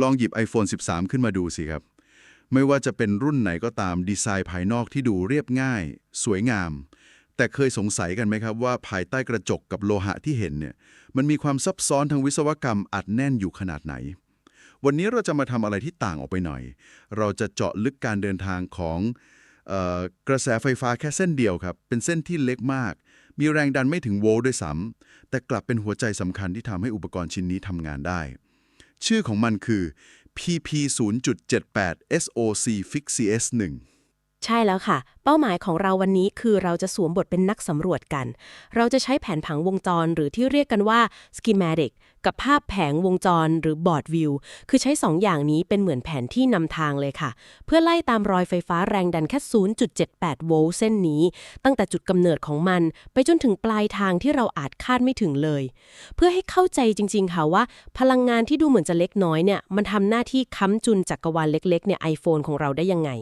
ลองหยิบ iPhone 13 ขึ้นมาดูสิครับ ไม่ว่าจะเป็นรุ่นไหนก็ตามดีไซน์ภายนอกที่ดูเรียบง่าย สวยงาม แต่เคยสงสัยกันไหมครับว่าภายใต้กระจกกับโลหะที่เห็นเนี่ยมันมีความซับซ้อนทางวิศวกรรมอัดแน่นอยู่ขนาดไหน วันนี้เราจะมาทำอะไรที่ต่างออกไปหน่อย เราจะเจาะลึกการเดินทางของออกระแสไฟฟ้าแค่เส้นเดียวครับ เป็นเส้นที่เล็กมาก มีแรงดันไม่ถึงโวลต์ด้วยซ้ำแต่กลับเป็นหัวใจสำคัญที่ทำให้อุปกรณ์ชิ้นนี้ทำงานได้ ชื่อของมันคือ PP 0.78 SOC Fix CS 1 ใช่แล้วค่ะ เป้าหมายของเราวันนี้คือเราจะสวมบทเป็นนักสำรวจกัน เราจะใช้แผนผังวงจรหรือที่เรียกกันว่า schematic กับภาพแผงวงจรหรือ board view คือใช้2ออย่างนี้เป็นเหมือนแผนที่นำทางเลยค่ะ เพื่อไล่ตามรอยไฟฟ้าแรงดันแค่ 0.78 โวลต์เส้นนี้ ตั้งแต่จุดกำเนิดของมัน ไปจนถึงปลายทางที่เราอาจคาดไม่ถึงเลย เพื่อให้เข้าใจจริง ๆ ค่ะว่า พลังงานที่ดูเหมือนจะเล็กน้อยเนี่ยมันทำหน้าที่ค้ำจุนจักรวาลเล็กๆเนี่ย iPhone ของเราได้ยังไง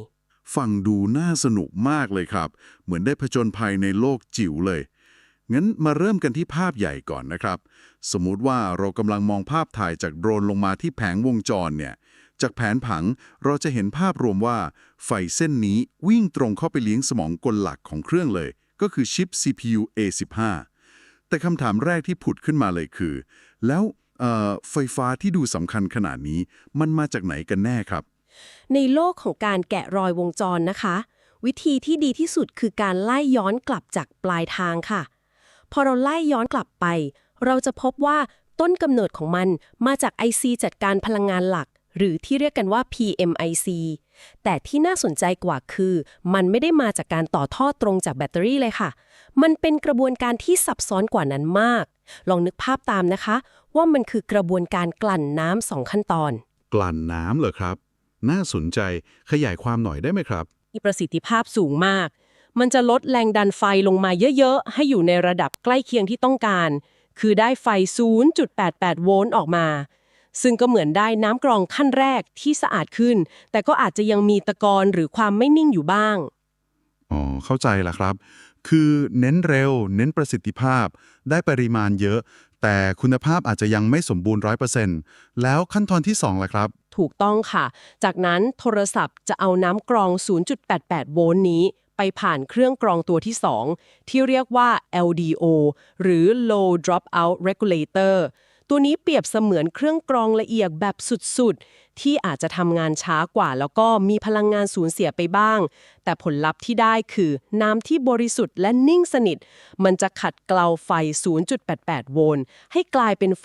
ฟังดูน่าสนุกมากเลยครับ เหมือนได้ผจญภัยในโลกจิ๋วเลย งั้นมาเริ่มกันที่ภาพใหญ่ก่อนนะครับ สมมุติว่าเรากำลังมองภาพถ่ายจากโดรนลงมาที่แผงวงจรเนี่ย จากแผนผังเราจะเห็นภาพรวมว่า ไฟเส้นนี้วิ่งตรงเข้าไปเลี้ยงสมองกลหลักของเครื่องเลย ก็คือชิป CPU A15 แต่คำถามแรกที่ผุดขึ้นมาเลยคือ แล้วไฟฟ้าที่ดูสำคัญขนาดนี้ มันมาจากไหนกันแน่ครับ ในโลกของการแกะรอยวงจรนะคะ วิธีที่ดีที่สุดคือการไล่ย้อนกลับจากปลายทางค่ะ พอเราไล่ย้อนกลับไป เราจะพบว่าต้นกำเนิดของมันมาจาก IC จัดการพลังงานหลัก หรือที่เรียกกันว่า PMIC แต่ที่น่าสนใจกว่าคือ มันไม่ได้มาจากการต่อท่อตรงจากแบตเตอรี่เลยค่ะ มันเป็นกระบวนการที่ซับซ้อนกว่านั้นมาก ลองนึกภาพตามนะคะ ว่ามันคือกระบวนการกลั่นน้ำสองขั้นตอน กลั่นน้ำเหรอครับ น่าสนใจขยายความหน่อยได้ไหมครับ มีประสิทธิภาพสูงมาก มันจะลดแรงดันไฟลงมาเยอะๆ ให้อยู่ในระดับใกล้เคียงที่ต้องการ คือได้ไฟ 0.88 โวลต์ออกมา ซึ่งก็เหมือนได้น้ำกรองขั้นแรกที่สะอาดขึ้น แต่ก็อาจจะยังมีตะกอนหรือความไม่นิ่งอยู่บ้าง อ๋อ เข้าใจละครับ คือเน้นเร็ว เน้นประสิทธิภาพ ได้ปริมาณเยอะ แต่คุณภาพอาจจะยังไม่สมบูรณ์ร้อยเปอร์เซ็นต์แล้วขั้นตอนที่2ล่ะครับ ถูกต้องค่ะ จากนั้นโทรศัพท์จะเอาน้ำกรอง 0.88 โวลต์นี้ ไปผ่านเครื่องกรองตัวที่ 2 ที่เรียกว่า LDO หรือ Low Dropout Regulator ตัวนี้เปรียบเสมือนเครื่องกรองละเอียดแบบสุดๆ ที่อาจจะทำงานช้ากว่า แล้วก็มีพลังงานสูญเสียไปบ้าง แต่ผลลัพธ์ที่ได้คือน้ำที่บริสุทธิ์และนิ่งสนิท มันจะขัดเกลาไฟ 0.88 โวลต์ให้กลายเป็นไฟ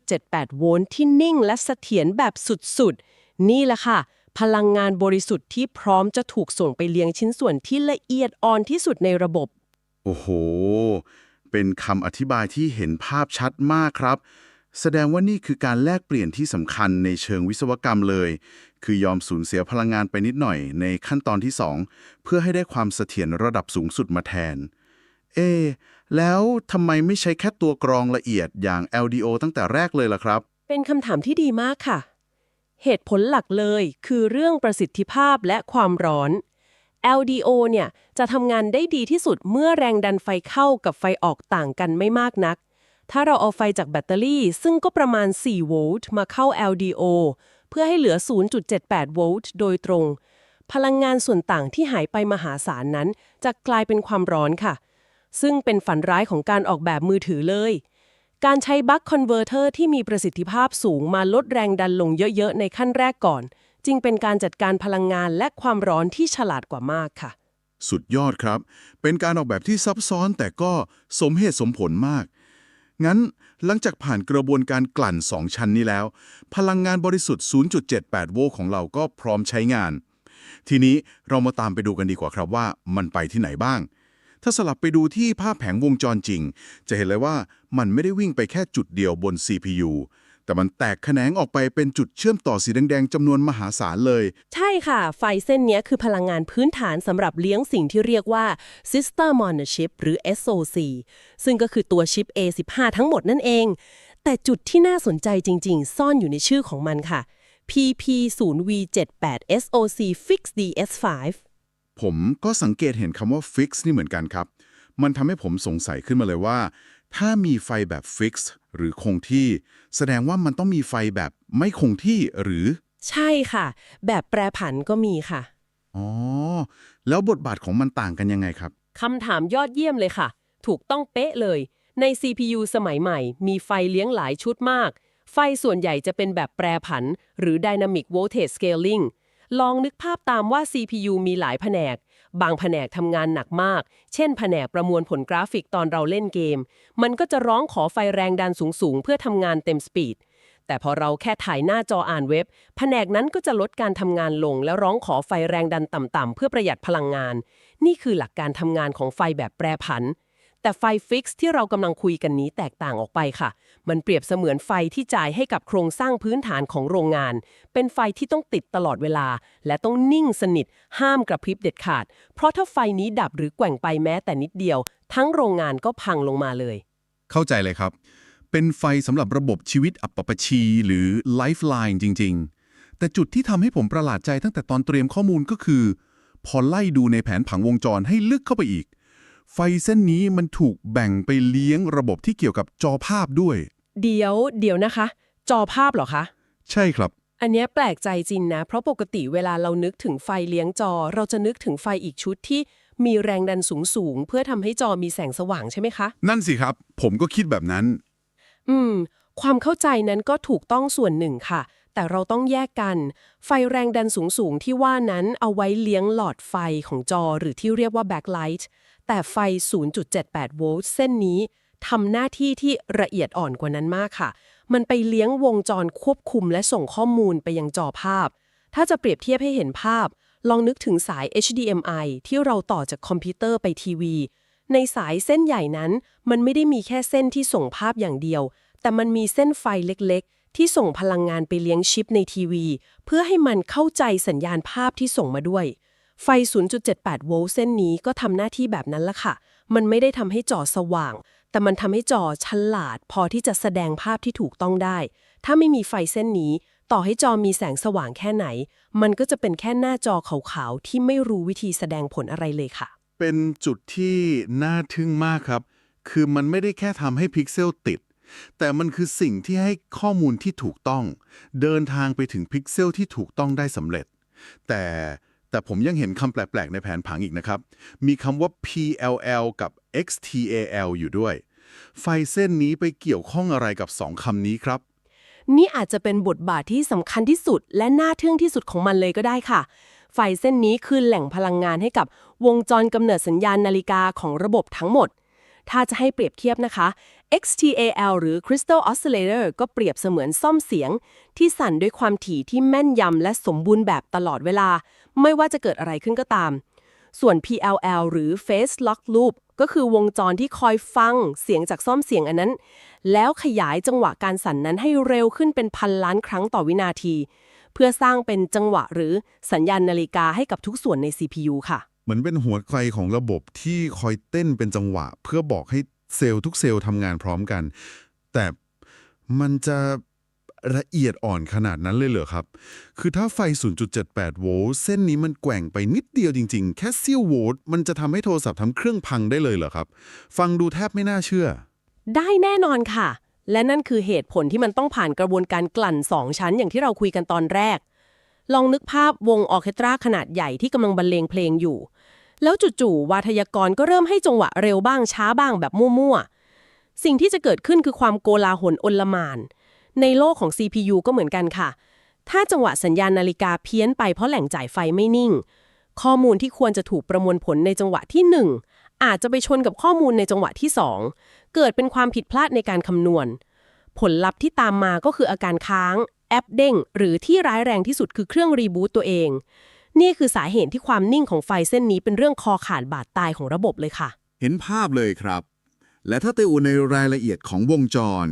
0.78 โวลต์ที่นิ่งและเสถียรแบบสุดๆ นี่แหละค่ะ พลังงานบริสุทธิ์ที่พร้อมจะถูกส่งไปเลี้ยงชิ้นส่วนที่ละเอียดอ่อนที่สุดในระบบ โอ้โห เป็นคำอธิบายที่เห็นภาพชัดมากครับ แสดงว่านี่คือการแลกเปลี่ยนที่สำคัญในเชิงวิศวกรรมเลย คือยอมสูญเสียพลังงานไปนิดหน่อยในขั้นตอนที่ 2 เพื่อให้ได้ความเสถียรระดับสูงสุดมาแทน เอ แล้วทำไมไม่ใช้แค่ตัวกรองละเอียดอย่าง LDO ตั้งแต่แรกเลยล่ะครับ เป็นคำถามที่ดีมากค่ะ เหตุผลหลักเลยคือเรื่องประสิทธิภาพและความร้อน LDO เนี่ยจะทำงานได้ดีที่สุดเมื่อแรงดันไฟเข้ากับไฟออกต่างกันไม่มากนัก ถ้าเราเอาไฟจากแบตเตอรี่ ซึ่งก็ประมาณ 4 โวลต์มาเข้า LDO เพื่อให้เหลือ 0.78 โวลต์โดยตรง พลังงานส่วนต่างที่หายไปมหาศาลนั้น จะกลายเป็นความร้อนค่ะ ซึ่งเป็นฝันร้ายของการออกแบบมือถือเลย การใช้บัคคอนเวอร์เตอร์ที่มีประสิทธิภาพสูงมาลดแรงดันลงเยอะๆ ในขั้นแรกก่อน จึงเป็นการจัดการพลังงานและความร้อนที่ฉลาดกว่ามากค่ะ สุดยอดครับ เป็นการออกแบบที่ซับซ้อนแต่ก็สมเหตุสมผลมาก งั้นหลังจากผ่านกระบวนการกลั่น 2 ชั้นนี้แล้ว พลังงานบริสุทธิ์ 0.78 โวลต์ของเราก็พร้อมใช้งาน ทีนี้เรามาตามไปดูกันดีกว่าครับว่ามันไปที่ไหนบ้าง ถ้าสลับไปดูที่ภาพแผงวงจรจริง จะเห็นเลยว่ามันไม่ได้วิ่งไปแค่จุดเดียวบน CPU แต่มันแตกแขนงออกไปเป็นจุดเชื่อมต่อสีแดงๆจำนวนมหาศาลเลย ใช่ค่ะ ไฟเส้นเนี้ยคือพลังงานพื้นฐานสำหรับเลี้ยงสิ่งที่เรียกว่า System on a Chip หรือ SoC ซึ่งก็คือตัวชิป A15 ทั้งหมดนั่นเอง แต่จุดที่น่าสนใจจริง ๆ ซ่อนอยู่ในชื่อของมันค่ะ PP0V78 SoC Fix DS5 ผมก็สังเกตเห็นคำว่า fix นี่เหมือนกันครับ มันทำให้ผมสงสัยขึ้นมาเลยว่า ถ้ามีไฟแบบ fix หรือคงที่ แสดงว่ามันต้องมีไฟแบบไม่คงที่หรือ ใช่ค่ะ แบบแปรผันก็มีค่ะ อ๋อ แล้วบทบาทของมันต่างกันยังไงครับ คำถามยอดเยี่ยมเลยค่ะ ถูกต้องเป๊ะเลย ใน CPU สมัยใหม่ มีไฟเลี้ยงหลายชุดมาก ไฟส่วนใหญ่จะเป็นแบบแปรผัน หรือ Dynamic Voltage Scaling ลองนึกภาพตามว่า CPU มีหลายแผนก บางแผนกทำงานหนักมาก เช่น แผนกประมวลผลกราฟิกตอนเราเล่นเกม มันก็จะร้องขอไฟแรงดันสูงๆ เพื่อทำงานเต็มสปีด แต่พอเราแค่ถ่ายหน้าจออ่านเว็บ แผนกนั้นก็จะลดการทำงานลง แล้วร้องขอไฟแรงดันต่ำๆเพื่อประหยัดพลังงาน นี่คือหลักการทำงานของไฟแบบแปรผัน แต่ไฟฟิกซ์ที่เรากำลังคุยกันนี้แตกต่างออกไปค่ะ มันเปรียบเสมือนไฟที่จ่ายให้กับโครงสร้างพื้นฐานของโรงงาน เป็นไฟที่ต้องติดตลอดเวลา และต้องนิ่งสนิท ห้ามกระพริบเด็ดขาด เพราะถ้าไฟนี้ดับหรือแกว่งไปแม้แต่นิดเดียว ทั้งโรงงานก็พังลงมาเลย เข้าใจเลยครับ เป็นไฟสำหรับระบบชีวิตอัปปปชี หรือ lifeline จริง ๆ แต่จุดที่ทำให้ผมประหลาดใจตั้งแต่ตอนเตรียมข้อมูลก็คือ พอไล่ดูในแผนผังวงจรให้ลึกเข้าไปอีก ไฟเส้นนี้มันถูกแบ่งไปเลี้ยงระบบที่เกี่ยวกับจอภาพด้วย เดี๋ยวเดี๋ยวนะคะ จอภาพเหรอคะ ใช่ครับ อันเนี้ยแปลกใจจริงนะ เพราะปกติเวลาเรานึกถึงไฟเลี้ยงจอ เราจะนึกถึงไฟอีกชุดที่มีแรงดันสูงๆ เพื่อทำให้จอมีแสงสว่างใช่ไหมคะ นั่นสิครับ ผมก็คิดแบบนั้น อืม ความเข้าใจนั้นก็ถูกต้องส่วนหนึ่งค่ะ แต่เราต้องแยกกัน ไฟแรงดันสูงๆ ที่ว่านั้นเอาไว้เลี้ยงหลอดไฟของจอหรือที่เรียกว่า backlight แต่ไฟ 0.78 โวลต์เส้นนี้ทำหน้าที่ที่ละเอียดอ่อนกว่านั้นมากค่ะ มันไปเลี้ยงวงจรควบคุมและส่งข้อมูลไปยังจอภาพ ถ้าจะเปรียบเทียบให้เห็นภาพ ลองนึกถึงสาย HDMI ที่เราต่อจากคอมพิวเตอร์ไปทีวี ในสายเส้นใหญ่นั้น มันไม่ได้มีแค่เส้นที่ส่งภาพอย่างเดียว แต่มันมีเส้นไฟเล็กๆ ที่ส่งพลังงานไปเลี้ยงชิปในทีวี เพื่อให้มันเข้าใจสัญญาณภาพที่ส่งมาด้วย ไฟ 0.78 โวลต์เส้นนี้ก็ทำหน้าที่แบบนั้นละค่ะ มันไม่ได้ทำให้จอสว่าง แต่มันทำให้จอฉลาด พอที่จะแสดงภาพที่ถูกต้องได้ ถ้าไม่มีไฟเส้นนี้ ต่อให้จอมีแสงสว่างแค่ไหน มันก็จะเป็นแค่หน้าจอขาวๆ ที่ไม่รู้วิธีแสดงผลอะไรเลยค่ะ เป็นจุดที่น่าทึ่งมากครับ คือมันไม่ได้แค่ทำให้พิกเซลติด แต่มันคือสิ่งที่ให้ข้อมูลที่ถูกต้อง เดินทางไปถึงพิกเซลที่ถูกต้องได้สำเร็จ แต่ แต่ผมยังเห็นคำแปลก ๆ ในแผนผังอีกนะครับ มีคำว่า PLL กับ XTAL อยู่ด้วย ไฟเส้นนี้ไปเกี่ยวข้องอะไรกับสองคำนี้ครับ นี่อาจจะเป็นบทบาทที่สำคัญที่สุด และน่าทึ่งที่สุดของมันเลยก็ได้ค่ะ ไฟเส้นนี้คือแหล่งพลังงานให้กับวงจรกำเนิดสัญญาณนาฬิกาของระบบทั้งหมด ถ้าจะให้เปรียบเทียบนะคะ XTAL หรือ Crystal Oscillator ก็เปรียบเสมือนซ่อมเสียง ที่สั่นด้วยความถี่ที่แม่นยำและสมบูรณ์แบบตลอดเวลา ไม่ว่าจะเกิดอะไรขึ้นก็ตาม ส่วน PLL หรือ Phase Lock Loop ก็คือวงจรที่คอยฟังเสียงจากซ่อมเสียงอันนั้น แล้วขยายจังหวะการสั่นนั้นให้เร็วขึ้นเป็นพันล้านครั้งต่อวินาที เพื่อสร้างเป็นจังหวะหรือสัญญาณนาฬิกาให้กับทุกส่วนใน CPU ค่ะ เหมือนเป็นหัวใจของระบบที่คอยเต้นเป็นจังหวะ เพื่อบอกให้ เซลล์ทุกเซลล์ทำงานพร้อมกัน แต่มันจะละเอียดอ่อนขนาดนั้นเลยเหรอครับ คือถ้าไฟ 0.78 โวลต์เส้นนี้มันแกว่งไปนิดเดียวจริง ๆ แค่เสี้ยวโวลต์มันจะทำให้โทรศัพท์ทำเครื่องพังได้เลยเหรอครับ ฟังดูแทบไม่น่าเชื่อ ได้แน่นอนค่ะ และนั่นคือเหตุผลที่มันต้องผ่านกระบวนการกลั่น 2 ชั้นอย่างที่เราคุยกันตอนแรก ลองนึกภาพวงออเคสตราขนาดใหญ่ที่กำลังบรรเลงเพลงอยู่ แล้วจู่ๆวาทยากรก็เริ่มให้จังหวะเร็วบ้างช้าบ้างแบบมั่วๆ สิ่งที่จะเกิดขึ้นคือความโกลาหลอนลหมาน ในโลกของ CPU ก็เหมือนกันค่ะ ถ้าจังหวะสัญญาณนาฬิกาเพี้ยนไปเพราะแหล่งจ่ายไฟไม่นิ่ง ข้อมูลที่ควรจะถูกประมวลผลในจังหวะที่ 1 อาจจะไปชนกับข้อมูลในจังหวะที่ 2 เกิดเป็นความผิดพลาดในการคำนวณ ผลลัพธ์ที่ตามมาก็คืออาการค้าง แอปเด้งหรือที่ร้ายแรงที่สุดคือเครื่องรีบูตตัวเอง นี่คือสาเหตุที่ความนิ่งของไฟเส้นนี้เป็นเรื่องคอขาดบาดตายของระบบเลยค่ะ เห็นภาพเลยครับ และถ้าไปอูในรายละเอียดของวงจร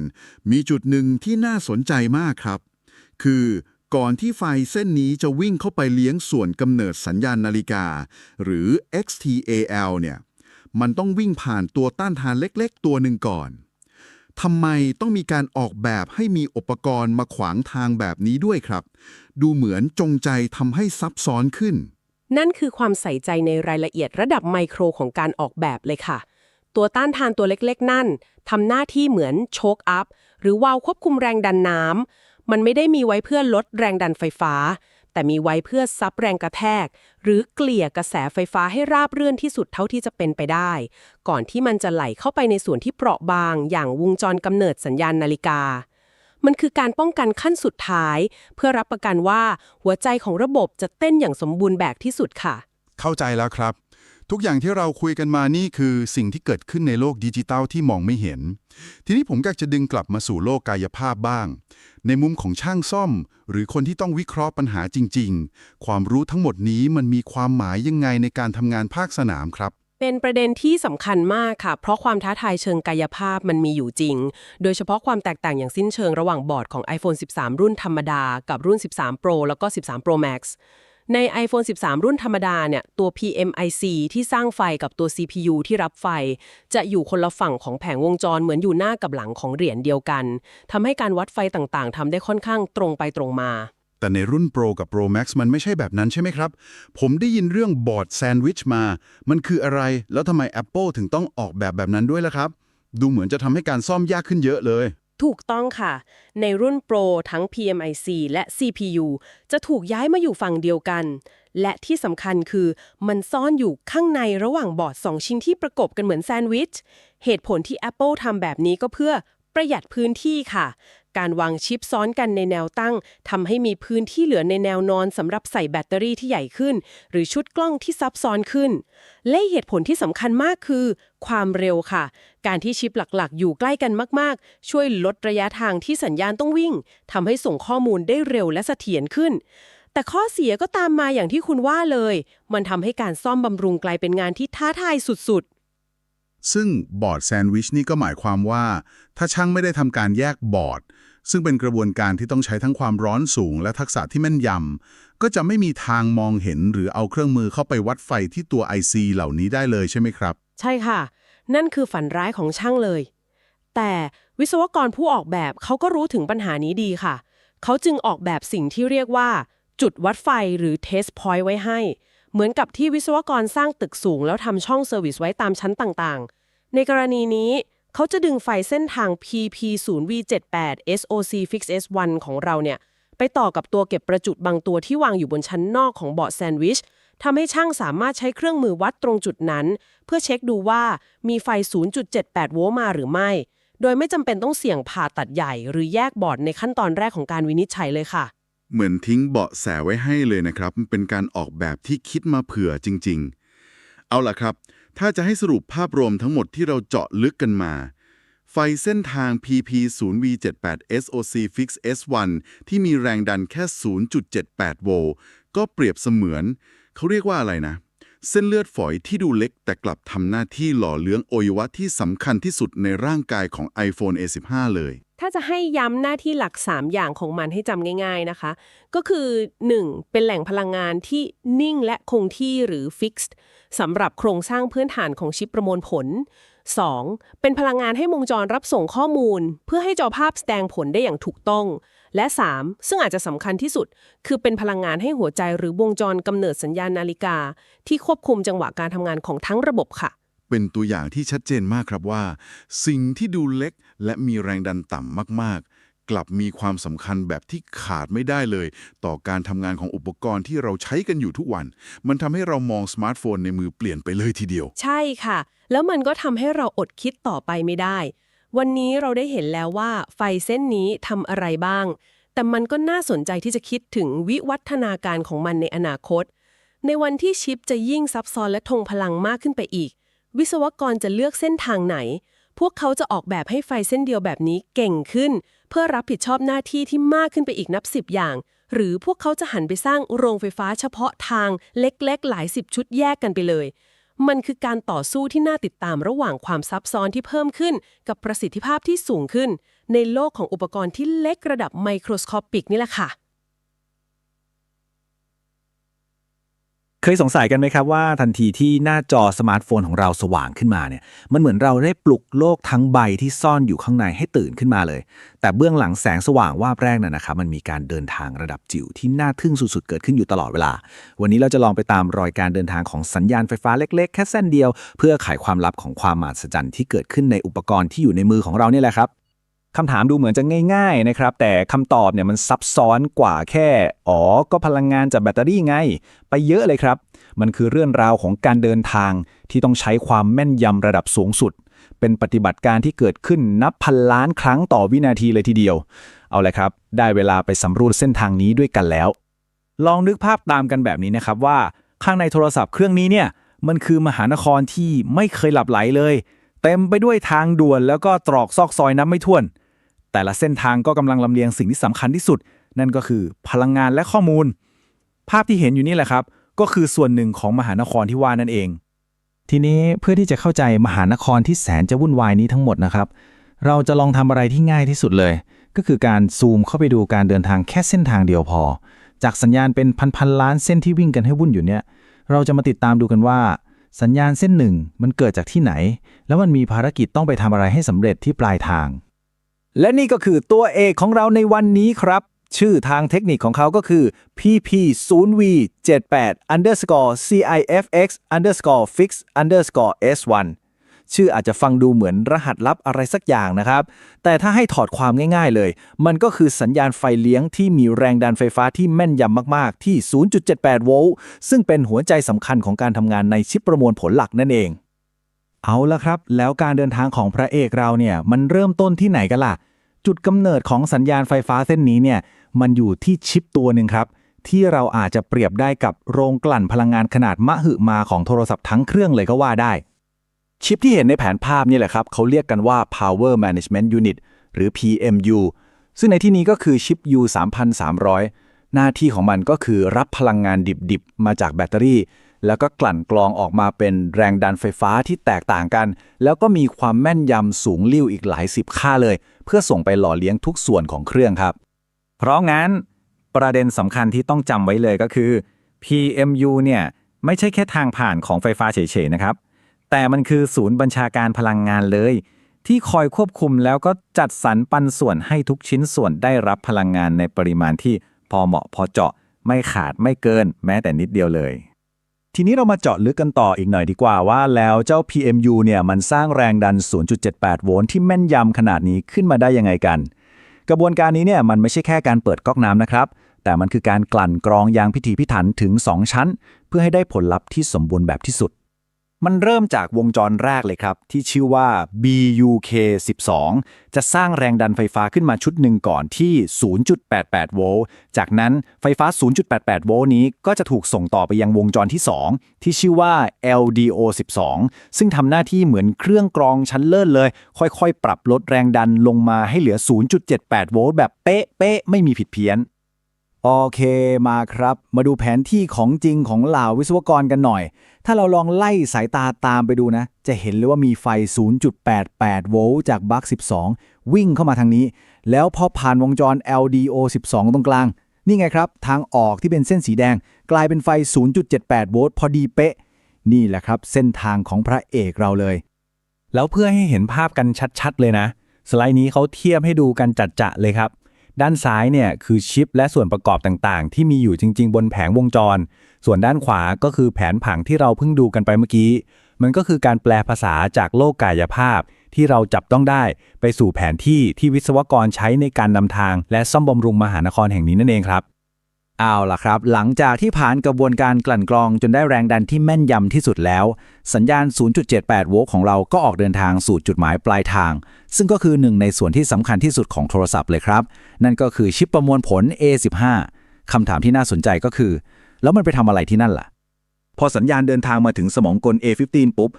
มีจุดหนึ่งที่น่าสนใจมากครับ คือก่อนที่ไฟเส้นนี้จะวิ่งเข้าไปเลี้ยงส่วนกำเนิดสัญญาณนาฬิกา หรือ XTAL เนี่ย มันต้องวิ่งผ่านตัวต้านทานเล็ก ๆ ตัวหนึ่งก่อน ทำไมต้องมีการออกแบบให้มีอุปกรณ์มาขวางทางแบบนี้ด้วยครับ ดูเหมือนจงใจทำให้ซับซ้อนขึ้น นั่นคือความใส่ใจในรายละเอียดระดับไมโครของการออกแบบเลยค่ะ ตัวต้านทานตัวเล็กๆ นั่นทำหน้าที่เหมือนโชคอัพ หรือวาล์วควบคุมแรงดันน้ำมันไม่ได้มีไว้เพื่อลดแรงดันไฟฟ้า แต่มีไว้เพื่อซับแรงกระแทก หรือเกลี่ยกระแสไฟฟ้าให้ราบเรื่อนที่สุดเท่าที่จะเป็นไปได้ ก่อนที่มันจะไหลเข้าไปในส่วนที่เปราะบาง อย่างวงจรกำเนิดสัญญาณนาฬิกา มันคือการป้องกันขั้นสุดท้าย เพื่อรับประกันว่าหัวใจของระบบจะเต้นอย่างสมบูรณ์แบบที่สุดค่ะ เข้าใจแล้วครับ ทุกอย่างที่เราคุยกันมานี่คือสิ่งที่เกิดขึ้นในโลกดิจิตัลที่มองไม่เห็น ทีนี้ผมอยากจะดึงกลับมาสู่โลกกายภาพบ้าง ในมุมของช่างซ่อม หรือคนที่ต้องวิเคราะห์ปัญหาจริง ๆ ความรู้ทั้งหมดนี้มันมีความหมายยังไงในการทำงานภาคสนามครับเป็นประเด็นที่สำคัญมากค่ะ เพราะความท้าทายเชิงกายภาพมันมีอยู่จริง โดยเฉพาะความแตกต่างอย่างสิ้นเชิงระหว่างบอร์ดของ iPhone 13 รุ่นธรรมดา กับรุ่น 13 Pro แล้วก็ 13 Pro Max ใน iPhone 13 รุ่นธรรมดาเนี่ยตัว PMIC ที่สร้างไฟกับตัว CPU ที่รับไฟ จะอยู่คนละฝั่งของแผงวงจรเหมือนอยู่หน้ากับหลังของเหรียญเดียวกันทำให้การวัดไฟต่างๆทำได้ค่อนข้างตรงไปตรงมา แต่ในรุ่น Pro กับ Pro Max มันไม่ใช่แบบนั้นใช่ไหมครับ ผมได้ยินเรื่องบอร์ดแซนด์วิชมา มันคืออะไรแล้วทำไม Apple ถึงต้องออกแบบแบบนั้นด้วยล่ะครับ ดูเหมือนจะทำให้การซ่อมยากขึ้นเยอะเลย ถูกต้องค่ะ ในรุ่น Pro ทั้ง PMIC และ CPU จะถูกย้ายมาอยู่ฝั่งเดียวกัน และที่สำคัญคือมันซ่อนอยู่ข้างในระหว่างบอร์ด 2 ชิ้นที่ประกบกันเหมือนแซนด์วิช เหตุผลที่ Apple ทำแบบนี้ก็เพื่อประหยัดพื้นที่ค่ะ การวางชิปซ้อนกันในแนวตั้งทำให้มีพื้นที่เหลือในแนวนอนสำหรับใส่แบตเตอรี่ที่ใหญ่ขึ้น หรือชุดกล้องที่ซับซ้อนขึ้น และเหตุผลที่สำคัญมากคือ ความเร็วค่ะ การที่ชิปหลักๆ อยู่ใกล้กันมากๆ ช่วยลดระยะทางที่สัญญาณต้องวิ่งทำให้ส่งข้อมูลได้เร็วและเสถียรขึ้นแต่ข้อเสียก็ตามมาอย่างที่คุณว่าเลย มันทำให้การซ่อมบำรุงกลายเป็นงานที่ท้าทายสุดๆ ซึ่งบอร์ดแซนด์วิชนี่ก็หมายความว่า ถ้าช่างไม่ได้ทำการแยกบอร์ด ซึ่งเป็นกระบวนการที่ต้องใช้ทั้งความร้อนสูงและทักษะที่แม่นยำ ก็จะไม่มีทางมองเห็นหรือเอาเครื่องมือเข้าไปวัดไฟที่ตัว IC เหล่านี้ได้เลยใช่ไหมครับ ใช่ค่ะ นั่นคือฝันร้ายของช่างเลย แต่วิศวกรผู้ออกแบบเขาก็รู้ถึงปัญหานี้ดีค่ะ เขาจึงออกแบบสิ่งที่เรียกว่า จุดวัดไฟหรือ test point ไว้ให้ เหมือนกับที่วิศวกรสร้างตึกสูง แล้วทำช่องเซอร์วิสไว้ตามชั้นต่างๆ ในกรณีนี้ เขาจะดึงไฟเส้นทาง PP0V78 SOC Fix S1 ของเราเนี่ย ไปต่อกับตัวเก็บประจุบางตัวที่วางอยู่บนชั้นนอกของบอร์ดแซนด์วิชทำให้ช่างสามารถใช้เครื่องมือวัดตรงจุดนั้น เพื่อเช็คดูว่ามีไฟ 0.78 โวลต์มาหรือไม่ โดยไม่จำเป็นต้องเสี่ยงผ่าตัดใหญ่หรือแยกบอร์ดในขั้นตอนแรกของการวินิจฉัยเลยค่ะ เหมือนทิ้งเบาะแสไว้ให้เลยนะครับ มันเป็นการออกแบบที่คิดมาเผื่อจริง ๆ เอาล่ะครับ ถ้าจะให้สรุปภาพรวมทั้งหมดที่เราเจาะลึกกันมา ไฟเส้นทาง PP0V78 SOC Fix S1 ที่มีแรงดันแค่ 0.78 โวลต์ก็เปรียบเสมือน เขาเรียกว่าอะไรนะ เส้นเลือดฝอยที่ดูเล็กแต่กลับทำหน้าที่หล่อเลี้ยงอวัยวะที่สำคัญที่สุดในร่างกายของ iPhone A15 เลย ถ้าจะให้ย้ำหน้าที่หลัก 3 อย่างของมันให้จำง่าย ๆนะคะ ก็คือ 1. เป็นแหล่งพลังงานที่นิ่งและคงที่หรือ fixed สำหรับโครงสร้างพื้นฐานของชิปประมวลผล 2. เป็นพลังงานให้วงจรรับส่งข้อมูล เพื่อให้จอภาพแสดงผลได้อย่างถูกต้อง และ 3. ซึ่งอาจจะสำคัญที่สุด คือเป็นพลังงานให้หัวใจหรือวงจรกำเนิดสัญญาณนาฬิกา ที่ควบคุมจังหวะการทำงานของทั้งระบบค่ะ เป็นตัวอย่างที่ชัดเจนมากครับว่า สิ่งที่ดูเล็กและมีแรงดันต่ำมากๆ กลับมีความสำคัญแบบที่ขาดไม่ได้เลย ต่อการทำงานของอุปกรณ์ที่เราใช้กันอยู่ทุกวัน มันทำให้เรามองสมาร์ทโฟนในมือเปลี่ยนไปเลยทีเดียว ใช่ค่ะ แล้วมันก็ทำให้เราอดคิดต่อไปไม่ได้ วันนี้เราได้เห็นแล้วว่าไฟเส้นนี้ทำอะไรบ้าง แต่มันก็น่าสนใจที่จะคิดถึงวิวัฒนาการของมันในอนาคต ในวันที่ชิปจะยิ่งซับซ้อนและทงพลังมากขึ้นไปอีก วิศวกรจะเลือกเส้นทางไหน พวกเขาจะออกแบบให้ไฟเส้นเดียวแบบนี้เก่งขึ้น เพื่อรับผิดชอบหน้าที่ที่มากขึ้นไปอีกนับสิบอย่าง หรือพวกเขาจะหันไปสร้างโรงไฟฟ้าเฉพาะทางเล็ก ๆ หลายสิบชุดแยกกันไปเลย มันคือการต่อสู้ที่น่าติดตามระหว่างความซับซ้อนที่เพิ่มขึ้น กับประสิทธิภาพที่สูงขึ้น ในโลกของอุปกรณ์ที่เล็กระดับไมโครสโคปิกนี่แหละค่ะ เคยสงสัยกันไหมครับว่าทันทีที่หน้าจอสมาร์ทโฟนของเราสว่างขึ้นมาเนี่ยมันเหมือนเราได้ปลุกโลกทั้งใบที่ซ่อนอยู่ข้างในให้ตื่นขึ้นมาเลย แต่เบื้องหลังแสงสว่างวาบแรกน่ะนะครับมันมีการเดินทางระดับจิ๋วที่น่าทึ่งสุดๆ เกิดขึ้นอยู่ตลอดเวลา วันนี้เราจะลองไปตามรอยการเดินทางของสัญญาณไฟฟ้าเล็กๆ แค่เส้นเดียว เพื่อไขความลับของความมหัศจรรย์ที่เกิดขึ้นในอุปกรณ์ที่อยู่ในมือของเราเนี่ยแหละครับ คำถามดูเหมือนจะง่ายๆนะครับ แต่คำตอบเนี่ยมันซับซ้อนกว่าแค่ อ๋อ ก็พลังงานจากแบตเตอรี่ไง ไปเยอะเลยครับ มันคือเรื่องราวของการเดินทางที่ต้องใช้ความแม่นยำระดับสูงสุด เป็นปฏิบัติการที่เกิดขึ้นนับพันล้านครั้งต่อวินาทีเลยทีเดียว เอาเลยครับ ได้เวลาไปสำรวจเส้นทางนี้ด้วยกันแล้ว ลองนึกภาพตามกันแบบนี้นะครับว่า ข้างในโทรศัพท์เครื่องนี้เนี่ย มันคือมหานครที่ไม่เคยหลับไหลเลย เต็มไปด้วยทางด่วนแล้วก็ตรอกซอกซอยนับไม่ถ้วน แต่ละเส้นทางก็กำลังลำเลียงสิ่งที่สำคัญที่สุด นั่นก็คือพลังงานและข้อมูล ภาพที่เห็นอยู่นี่แหละครับ ก็คือส่วนหนึ่งของมหานครที่ว่านั่นเอง ทีนี้เพื่อที่จะเข้าใจมหานครที่แสนจะวุ่นวายนี้ทั้งหมดนะครับ เราจะลองทำอะไรที่ง่ายที่สุดเลย ก็คือการซูมเข้าไปดูการเดินทางแค่เส้นทางเดียวพอ จากสัญญาณเป็นพันๆล้านเส้นที่วิ่งกันให้วุ่นอยู่เนี่ย เราจะมาติดตามดูกันว่าสัญญาณเส้นหนึ่งมันเกิดจากที่ไหน แล้วมันมีภารกิจต้องไปทำอะไรให้สำเร็จที่ปลายทาง และนี่ก็คือตัวเอกของเราในวันนี้ครับ ชื่อทางเทคนิคของเขาก็คือ PP0V78 underscore CIFX underscore fix underscore S1 ชื่ออาจจะฟังดูเหมือนรหัสลับอะไรสักอย่างนะครับ แต่ถ้าให้ถอดความง่ายๆเลย มันก็คือสัญญาณไฟเลี้ยงที่มีแรงดันไฟฟ้าที่แม่นยำมากๆ ที่ 0.78 โวลต์ ซึ่งเป็นหัวใจสำคัญของการทำงานในชิปประมวลผลหลักนั่นเอง เอาละครับ แล้วการเดินทางของพระเอกเราเนี่ยมันเริ่มต้นที่ไหนกันล่ะ จุดกำเนิดของสัญญาณไฟฟ้าเส้นนี้เนี่ยมันอยู่ที่ชิปตัวหนึ่งครับ ที่เราอาจจะเปรียบได้กับโรงกลั่นพลังงานขนาดมหึมาของโทรศัพท์ทั้งเครื่องเลยก็ว่าได้ ชิปที่เห็นในแผนภาพนี่แหละครับเขาเรียกกันว่า Power Management Unit หรือ PMU ซึ่งในที่นี้ก็คือชิป U 3300 หน้าที่ของมันก็คือรับพลังงานดิบๆ มาจากแบตเตอรี่ แล้วก็กลั่นกรองออกมาเป็นแรงดันไฟฟ้าที่แตกต่างกัน แล้วก็มีความแม่นยำสูงลิ่วอีกหลายสิบค่าเลย เพื่อส่งไปหล่อเลี้ยงทุกส่วนของเครื่องครับ เพราะงั้น ประเด็นสำคัญที่ต้องจำไว้เลยก็คือ PMU เนี่ยไม่ใช่แค่ทางผ่านของไฟฟ้าเฉยๆนะครับ แต่มันคือศูนย์บัญชาการพลังงานเลย ที่คอยควบคุมแล้วก็จัดสรรปันส่วนให้ทุกชิ้นส่วนได้รับพลังงานในปริมาณที่พอเหมาะพอเจาะ ไม่ขาดไม่เกิน แม้แต่นิดเดียวเลย ทีนี้เรามาเจาะลึกกันต่ออีกหน่อยดีกว่าว่าแล้วเจ้า PMU เนี่ยมันสร้างแรงดัน 0.78 โวลต์ที่แม่นยำขนาดนี้ขึ้นมาได้ยังไงกัน กระบวนการนี้เนี่ยมันไม่ใช่แค่การเปิดก๊อกน้ำนะครับ แต่มันคือการกลั่นกรองอย่างพิถีพิถันถึง 2 ชั้น เพื่อให้ได้ผลลัพธ์ที่สมบูรณ์แบบที่สุด มันเริ่มจากวงจรแรกเลยครับ ที่ชื่อว่า BUK12 จะสร้างแรงดันไฟฟ้าขึ้นมาชุดหนึ่งก่อนที่ 0.88 โวลต์ จากนั้นไฟฟ้า 0.88 โวลต์นี้ก็จะถูกส่งต่อไปยังวงจรที่ 2 ที่ชื่อว่า LDO12 ซึ่งทำหน้าที่เหมือนเครื่องกรองชั้นเลิศเลย ค่อยๆ ปรับลดแรงดันลงมาให้เหลือ 0.78 โวลต์แบบเป๊ะๆไม่มีผิดเพี้ยนโอเคมาครับ มาดูแผนที่ของจริงของเหล่าวิศวกรกันหน่อย ถ้าเราลองไล่สายตาตามไปดูนะ จะเห็นเลยว่ามีไฟ 0.88 โวลต์จากบัค12 วิ่งเข้ามาทางนี้ แล้วพอผ่านวงจร LDO 12 ตรงกลาง นี่ไงครับ ทางออกที่เป็นเส้นสีแดง กลายเป็นไฟ 0.78 โวลต์พอดีเป๊ะ นี่แหละครับ เส้นทางของพระเอกเราเลย แล้วเพื่อให้เห็นภาพกันชัดๆ เลยนะ สไลด์นี้เขาเทียบให้ดูกันจัดจะเลยครับ ด้านซ้ายเนี่ยคือชิปและส่วนประกอบต่างๆ ที่มีอยู่จริง ๆ บนแผงวงจร ส่วนด้านขวาก็คือแผนผังที่เราเพิ่งดูกันไปเมื่อกี้ มันก็คือการแปลภาษาจากโลกกายภาพ ที่เราจับต้องได้ไปสู่แผนที่ที่วิศวกรใช้ในการนำทาง และซ่อมบำรุงมหานครแห่งนี้นั่นเองครับ เอาล่ะครับ หลังจากที่ผ่านกระบวนการกลั่นกรองจนได้แรงดันที่แม่นยำที่สุดแล้ว สัญญาณ 0.78 โวลต์ของเราก็ออกเดินทางสู่จุดหมายปลายทาง ซึ่งก็คือหนึ่งในส่วนที่สำคัญที่สุดของโทรศัพท์เลยครับ นั่นก็คือชิปประมวลผล A15 คำถามที่น่าสนใจก็คือ แล้วมันไปทำอะไรที่นั่นล่ะ พอสัญญาณเดินทางมาถึงสมองกล A15 ปุ๊บ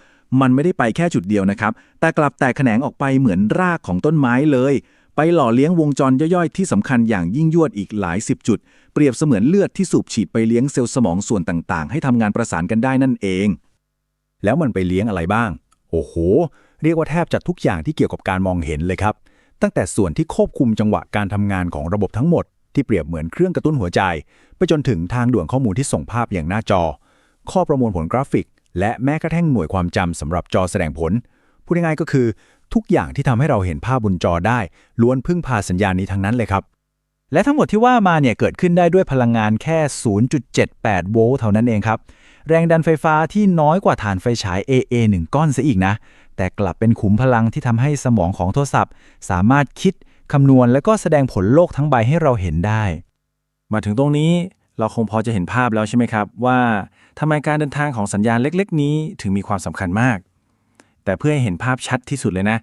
มันไม่ได้ไปแค่จุดเดียวนะครับ แต่กลับแตกแขนงออกไปเหมือนรากของต้นไม้เลย ไปหล่อเลี้ยงวงจรย่อยๆ ที่สำคัญอย่างยิ่งยวดอีกหลายสิบจุด เปรียบเสมือนเลือดที่สูบฉีดไปเลี้ยงเซลล์สมองส่วนต่างๆ ให้ทำงานประสานกันได้นั่นเอง แล้วมันไปเลี้ยงอะไรบ้าง โอ้โห เรียกว่าแทบจะทุกอย่างที่เกี่ยวกับการมองเห็นเลยครับ ตั้งแต่ส่วนที่ควบคุมจังหวะการทำงานของระบบทั้งหมด ที่เปรียบเหมือนเครื่องกระตุ้นหัวใจ ไปจนถึงทางด่วนข้อมูลที่ส่งภาพอย่างหน้าจอ ข้อประมวลผลกราฟิก และแม้กระทั่งหน่วยความจำสำหรับจอแสดงผลพูดง่ายๆก็คือ ทุกอย่างที่ทำให้เราเห็นภาพบนจอได้ ล้วนพึ่งพาสัญญาณนี้ทั้งนั้นเลยครับ และทั้งหมดที่ว่ามาเนี่ยเกิดขึ้นได้ด้วยพลังงานแค่ 0.78 โวลต์เท่านั้นเองครับ แรงดันไฟฟ้าที่น้อยกว่าฐานไฟฉาย AA 1 ก้อนซะอีกนะ แต่กลับเป็นขุมพลังที่ทำให้สมองของโทรศัพท์ สามารถคิดคำนวณและก็แสดงผลโลกทั้งใบให้เราเห็นได้ มาถึงตรงนี้เราคงพอจะเห็นภาพแล้วใช่ไหมครับ ว่าทำไมการเดินทางของสัญญาณเล็ก ๆ นี้ถึงมีความสำคัญมาก แต่เพื่อให้เห็นภาพชัดที่สุดเลยนะ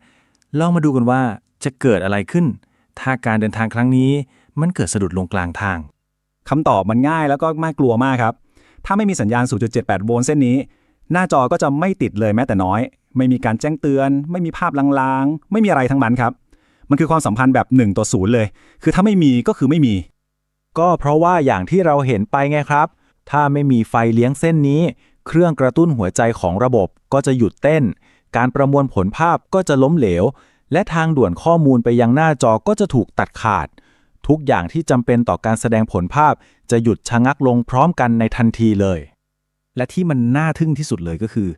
ลองมาดูกันว่าจะเกิดอะไรขึ้น ถ้าการเดินทางครั้งนี้มันเกิดสะดุดลงกลางทาง คำตอบมันง่ายแล้วก็น่ากลัวมากครับ ถ้าไม่มีสัญญาณ 0.78 โวลต์เส้นนี้ หน้าจอก็จะไม่ติดเลยแม้แต่น้อย ไม่มีการแจ้งเตือน ไม่มีภาพลางๆ ไม่มีอะไรทั้งนั้นครับ มันคือความสัมพันธ์แบบ 1 ต่อ 0 เลย คือถ้าไม่มีก็คือไม่มี ก็เพราะว่าอย่างที่เราเห็นไปไงครับ ถ้าไม่มีไฟเลี้ยงเส้นนี้ เครื่องกระตุ้นหัวใจของระบบก็จะหยุดเต้น การประมวลผลภาพก็จะล้มเหลว และทางด่วนข้อมูลไปยังหน้าจอก็จะถูกตัดขาด ทุกอย่างที่จำเป็นต่อการแสดงผลภาพจะหยุดชะงักลงพร้อมกันในทันทีเลย และที่มันน่าทึ่งที่สุดเลยก็คือ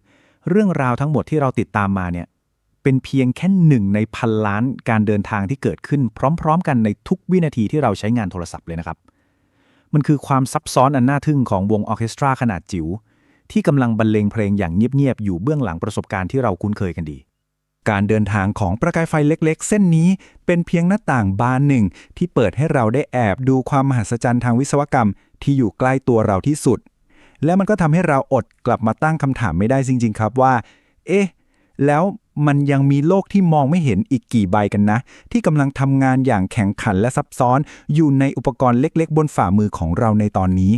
เรื่องราวทั้งหมดที่เราติดตามมาเนี่ยเป็นเพียงแค่หนึ่งในพันล้านการเดินทางที่เกิดขึ้นพร้อม ๆ กันในทุกวินาทีที่เราใช้งานโทรศัพท์เลยนะครับ มันคือความซับซ้อนอันน่าทึ่งของวงออเคสตราขนาดจิ๋ว ที่กำลังบรรเลงเพลงอย่างเงียบๆอยู่เบื้องหลังประสบการณ์ที่เราคุ้นเคยกันดี การเดินทางของประกายไฟเล็กๆ เส้นนี้เป็นเพียงหน้าต่างบานหนึ่ง ที่เปิดให้เราได้แอบดูความมหัศจรรย์ทางวิศวกรรม ที่อยู่ใกล้ตัวเราที่สุด และมันก็ทำให้เราอดกลับมาตั้งคำถามไม่ได้จริง ๆ ครับว่า เอ๊ะ แล้วมันยังมีโลกที่มองไม่เห็นอีกกี่ใบกันนะ ที่กำลังทำงานอย่างแข็งขันและซับซ้อน อยู่ในอุปกรณ์เล็ก ๆ บนฝ่ามือของเราในตอนนี้